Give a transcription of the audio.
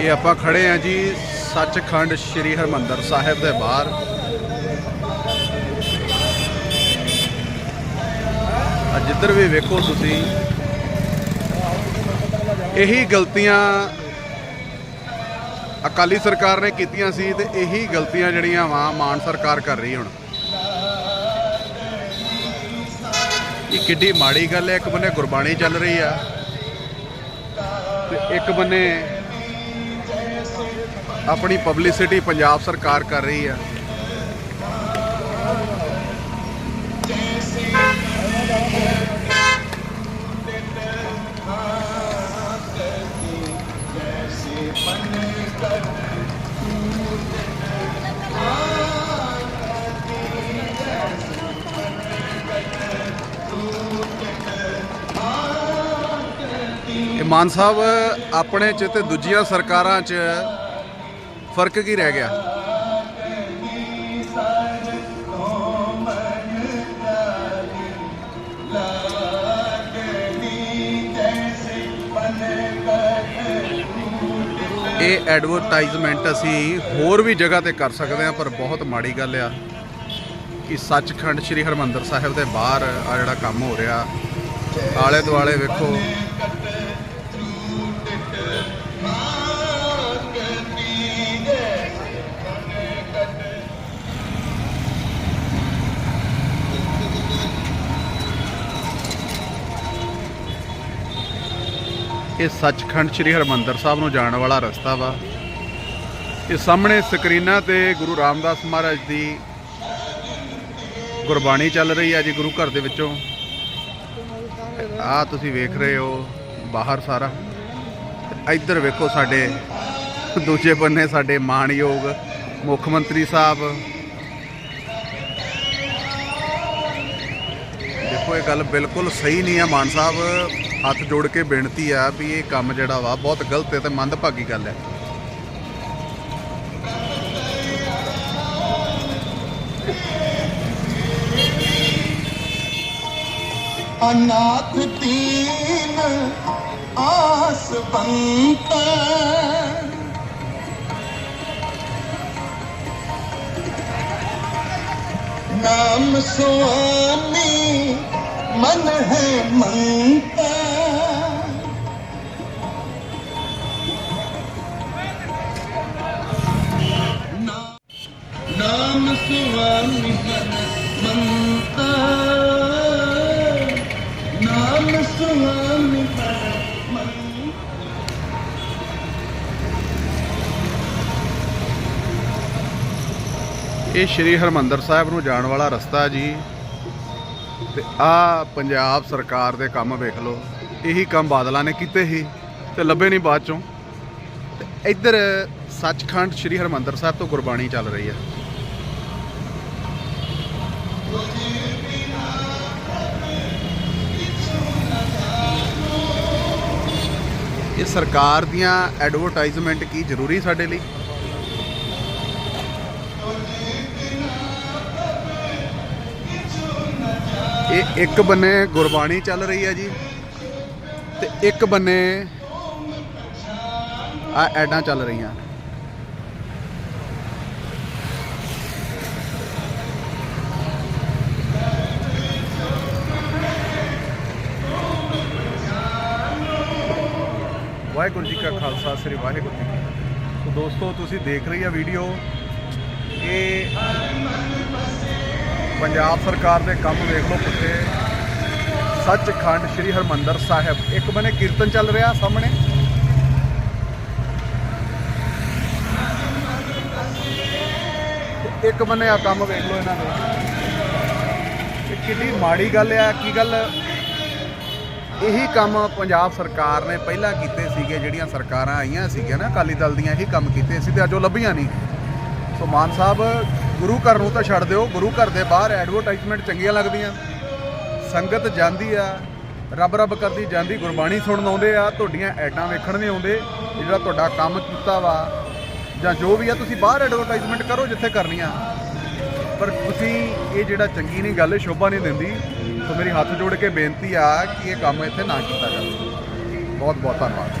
ਇਹ ਆਪਾਂ ਖੜੇ ਆ ਜੀ ਸੱਚਖੰਡ ਸ੍ਰੀ ਹਰਮੰਦਰ ਸਾਹਿਬ ਦੇ ਬਾਹਰ। ਆ ਜਿੱਧਰ ਵੀ ਵੇਖੋ ਤੁਸੀਂ, ਇਹੀ ਗਲਤੀਆਂ ਅਕਾਲੀ ਸਰਕਾਰ ਨੇ ਕੀਤੀਆਂ ਸੀ ਤੇ ਇਹੀ ਗਲਤੀਆਂ ਜਿਹੜੀਆਂ ਵਾ ਮਾਨ ਸਰਕਾਰ ਕਰ ਰਹੀ ਹੁਣ। ਇਹ ਕਿੱਡੀ ਮਾੜੀ ਗੱਲ ਹੈ, ਇੱਕ ਬੰਨੇ ਗੁਰਬਾਣੀ ਚੱਲ ਰਹੀ ਆ ਤੇ ਇੱਕ ਬੰਨੇ ਆਪਣੀ ਪਬਲਿਸਿਟੀ ਪੰਜਾਬ ਸਰਕਾਰ ਕਰ ਰਹੀ ਆ ਮਾਨ ਸਾਹਿਬ, ਆਪਣੇ ਚ ਤੇ ਦੂਜੀਆਂ ਸਰਕਾਰਾਂ ਚ ਫ਼ਰਕ ਕੀ ਰਹਿ ਗਿਆ? ਇਹ ਐਡਵਰਟਾਈਜ਼ਮੈਂਟ ਅਸੀਂ ਹੋਰ ਵੀ ਜਗ੍ਹਾ ਤੇ ਕਰ ਸਕਦੇ ਹਾਂ, ਪਰ ਬਹੁਤ ਮਾੜੀ ਗੱਲ ਆ ਕਿ ਸੱਚਖੰਡ ਸ੍ਰੀ ਹਰਮੰਦਰ ਸਾਹਿਬ ਦੇ ਬਾਹਰ ਆ ਜਿਹੜਾ ਕੰਮ ਹੋ ਰਿਹਾ। ਆਲੇ ਦੁਆਲੇ ਵੇਖੋ ਇਹ ਸੱਚਖੰਡ ਸ੍ਰੀ ਹਰਮੰਦਰ ਸਾਹਿਬ ਨੂੰ ਜਾਣ ਵਾਲਾ ਰਸਤਾ ਵਾ। ਇਹ ਸਾਹਮਣੇ ਸਕਰੀਨਾਂ ਤੇ ਗੁਰੂ ਰਾਮਦਾਸ ਮਹਾਰਾਜ ਦੀ ਗੁਰਬਾਣੀ ਚੱਲ ਰਹੀ ਹੈ ਜੀ ਗੁਰੂ ਘਰ ਦੇ ਵਿੱਚੋਂ। ਆ ਤੁਸੀਂ ਵੇਖ ਰਹੇ ਹੋ ਬਾਹਰ ਸਾਰਾ। ਇੱਧਰ ਵੇਖੋ ਸਾਡੇ ਦੂਜੇ ਬੰਨੇ ਸਾਡੇ ਮਾਣਯੋਗ ਮੁੱਖ ਮੰਤਰੀ ਸਾਹਿਬ। ਦੇਖੋ ਇਹ ਗੱਲ ਬਿਲਕੁਲ ਸਹੀ ਨਹੀਂ ਹੈ ਮਾਨ ਸਾਹਿਬ। ਹੱਥ ਜੋੜ ਕੇ ਬੇਨਤੀ ਆ ਵੀ ਇਹ ਕੰਮ ਜਿਹੜਾ ਵਾ ਬਹੁਤ ਗਲਤ ਹੈ ਤੇ ਮੰਦਭਾਗੀ ਗੱਲ ਹੈ। ਅਨਾਥ ਤੀਨ ਆਸ ਬੰਤ। ਨਾਮ ਸੁਆਮੀ ਮਨ ਹੈ ਮੰਤਾ। ਨਾਮ ਮੰਤਾ ਨਾਮ ਸੁਆਮੀ ਇਹ ਸ਼੍ਰੀ ਹਰਮੰਦਰ ਸਾਹਿਬ ਨੂੰ ਜਾਣ ਵਾਲਾ ਰਸਤਾ ਜੀ। ਤੇ ਆ ਪੰਜਾਬ ਸਰਕਾਰ ਦੇ ਕੰਮ ਵੇਖ ਲਓ। ਇਹੀ ਕੰਮ ਬਾਦਲਾਂ ਨੇ ਕੀਤੇ ਸੀ ਤੇ ਲੱਭੇ ਨਹੀਂ ਬਾਅਦ ਚੋਂ। ਤੇ ਇੱਧਰ ਸੱਚਖੰਡ ਸ਼੍ਰੀ ਹਰਮੰਦਰ ਸਾਹਿਬ ਤੋਂ ਗੁਰਬਾਣੀ ਚੱਲ ਰਹੀ ਹੈ। ਇਹ ਸਰਕਾਰ ਦੀਆਂ ਐਡਵਰਟਾਈਜ਼ਮੈਂਟ ਕੀ ਜ਼ਰੂਰੀ ਸਾਡੇ ਲਈ? ਇਹ ਇੱਕ ਬੰਨੇ ਗੁਰਬਾਣੀ ਚੱਲ ਰਹੀ ਹੈ ਜੀ ਤੇ ਇੱਕ ਬੰਨੇ ਆ ਐਡਾਂ ਚੱਲ ਰਹੀਆਂ ਵਾਹਿਗੁਰੂ ਜੀ ਕਾ ਖਾਲਸਾ, ਸ੍ਰੀ ਵਾਹਿਗੁਰੂ ਜੀ ਕੀ ਫਤਿਹ। ਸੋ ਦੋਸਤੋ, ਤੁਸੀਂ ਦੇਖ ਰਹੀ ਆ ਵੀਡੀਓ। ਇਹ ਪੰਜਾਬ ਸਰਕਾਰ ਦੇ ਕੰਮ ਵੇਖ ਲਓ ਕਿੱਥੇ ਸੱਚਖੰਡ ਸ੍ਰੀ ਹਰਮੰਦਰ ਸਾਹਿਬ। ਇੱਕ ਬੰਨੇ ਕੀਰਤਨ ਚੱਲ ਰਿਹਾ ਸਾਹਮਣੇ। ਇੱਕ ਬੰਨੇ ਆ ਕੰਮ ਵੇਖ ਲਓ ਇਹਨਾਂ ਦੇ। ਕਿੰਨੀ ਮਾੜੀ ਗੱਲ ਆ। ਕੀ ਗੱਲ ਇਹੀ ਕੰਮ ਪੰਜਾਬ ਸਰਕਾਰ ਨੇ ਪਹਿਲਾਂ ਕੀਤੇ ਸੀਗੇ, ਜਿਹੜੀਆਂ ਸਰਕਾਰਾਂ ਆਈਆਂ ਸੀਗੀਆਂ ਨਾ, ਅਕਾਲੀ ਦਲ ਦੀਆਂ ਇਹੀ ਕੰਮ ਕੀਤੇ ਸੀ ਤੇ ਅੱਜ ਉਹ ਲੱਭੀਆਂ ਨਹੀਂ। ਸੋ ਮਾਨ ਸਾਹਿਬ, ਗੁਰੂ ਘਰ ਨੂੰ ਤਾਂ ਛੱਡ ਦਿਓ, ਗੁਰੂ ਘਰ ਦੇ ਬਾਹਰ ਐਡਵਰਟਾਈਜ਼ਮੈਂਟ ਚੰਗੀਆਂ ਲੱਗਦੀਆਂ। ਸੰਗਤ ਜਾਂਦੀ ਆ, ਰੱਬ ਰੱਬ ਕਰਦੀ ਜਾਂਦੀ, ਗੁਰਬਾਣੀ ਸੁਣਨ ਆਉਂਦੇ ਆ, ਤੁਹਾਡੀਆਂ ਐਡਾਂ ਵੇਖਣ ਨਹੀਂ ਆਉਂਦੇ, ਜਿਹੜਾ ਤੁਹਾਡਾ ਕੰਮ ਕੀਤਾ ਵਾ, ਜਾਂ ਜੋ ਵੀ ਆ, ਤੁਸੀਂ ਬਾਹਰ ਐਡਵਰਟਾਈਜ਼ਮੈਂਟ ਕਰੋ ਜਿੱਥੇ ਕਰਨੀਆਂ। ਪਰ ਤੁਸੀਂ ਇਹ ਜਿਹੜਾ ਚੰਗੀ ਨਹੀਂ ਗੱਲ ਸ਼ੋਭਾ ਨਹੀਂ ਦਿੰਦੀ। ਸੋ ਮੇਰੀ ਹੱਥ ਜੋੜ ਕੇ ਬੇਨਤੀ ਆ ਕਿ ਇਹ ਕੰਮ ਇੱਥੇ ਨਾ ਕੀਤਾ ਜਾਵੇ। ਬਹੁਤ ਬਹੁਤ ਧੰਨਵਾਦ।